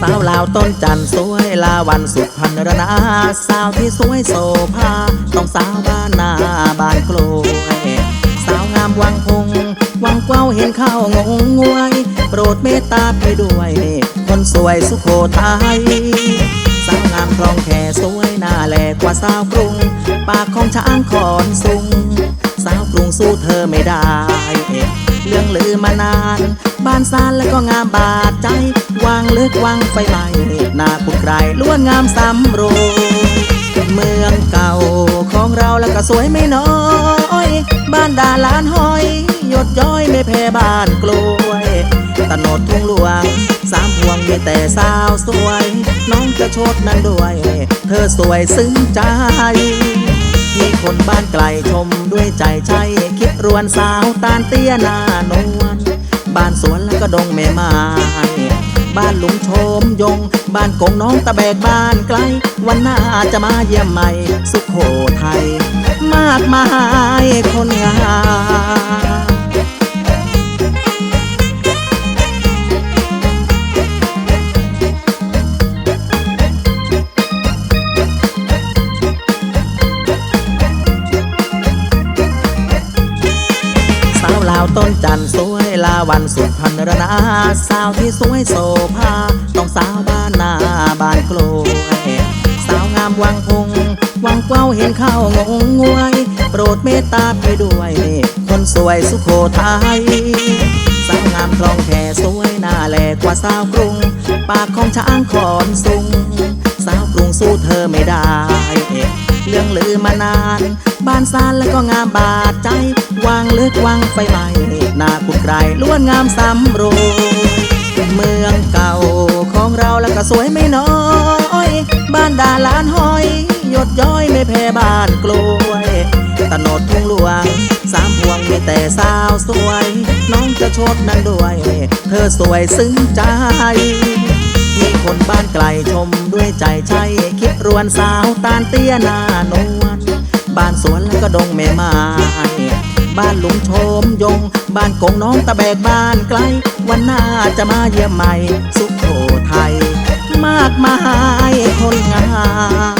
สาวลาวต้นจันทร์สวยลาวันสุดพันรนาสาวที่สวยโสภาต้องสาวบ้านนาบ้านกลวยสาวงามวังพงวังเกว้าเห็นเข้างงงวย โปรดเมตตาไปด้วย คนสวยสุโขทัยสาวงามคลองแค่สวยหน้าแหลกกว่าสาวกรุง ปากของช้างขอนสูงสาวกรุงสู้เธอไม่ได้ เรื่องลือมานาน บ้านซานแล้วก็งามบาดใจ วางลึกวางไฟไหม้หน้าปุกไกรล้วนงามสำโรงเมืองเก่าของเราแล้วก็สวยไม่น้อย บ้านดาลานห้อย หยดย้อยไม่แพ้บ้านกล้วยตนดทุ่งหลวง สามพวงมีแต่สาวสวย น้องจะโชดนั้นด้วย เธอสวยซึ้งใจ มีคนบ้านไกลชมด้วยใจใช่คิดรวนสาวตาลเตี้ยนานวลบ้านสวนแล้วก็ดงแม่ไม้บ้านลุงโชมยง บ้านกงน้องตะแบกบ้านไกล วันหน้าจะมาเยี่ยมใหม่ สุขโขทัยมากมายคนงาม ต้นจันทร์สวยลาวันสุดพันรนาสาวที่สวยโสภาต้องสาวบ้านนาบ้านกลวยสาวงามวังพงวังเกว้าเห็นเข้างงงวย โปรดเมตตาไปด้วย คนสวยสุโขทัยสาวงามคลองแค่สวยหน้าแหลกกว่าสาวกรุง ปากของช้างขอนสูงสาวกรุงสู้เธอไม่ได้ เรื่องลือมานาน บ้านซานแล้วก็งามบาดใจ วางลึกวางไฟไหม้หน้าปุดไกรล้วนงามสำโรงเมืองเก่าของเราแล้วก็สวยไม่น้อย บ้านดาลานห้อย หยดย้อยไม่แพ้บ้านกล้วยตโนดทุ่งหลวง สามพวงมีแต่สาวสวย น้องจะโชดนั้นด้วย เธอสวยซึ้งใจมีคนบ้านไกลชมด้วยใจใช่คิดรวนสาวตาลเตี้ยนา บ้านสวนแล้วก็ดงแม่ไม้บ้านลุงโชมยง บ้านกงน้องตะแบกบ้านไกล วันหน้าจะมาเยี่ยมใหม่ สุขโขทัยมากมายคนงาม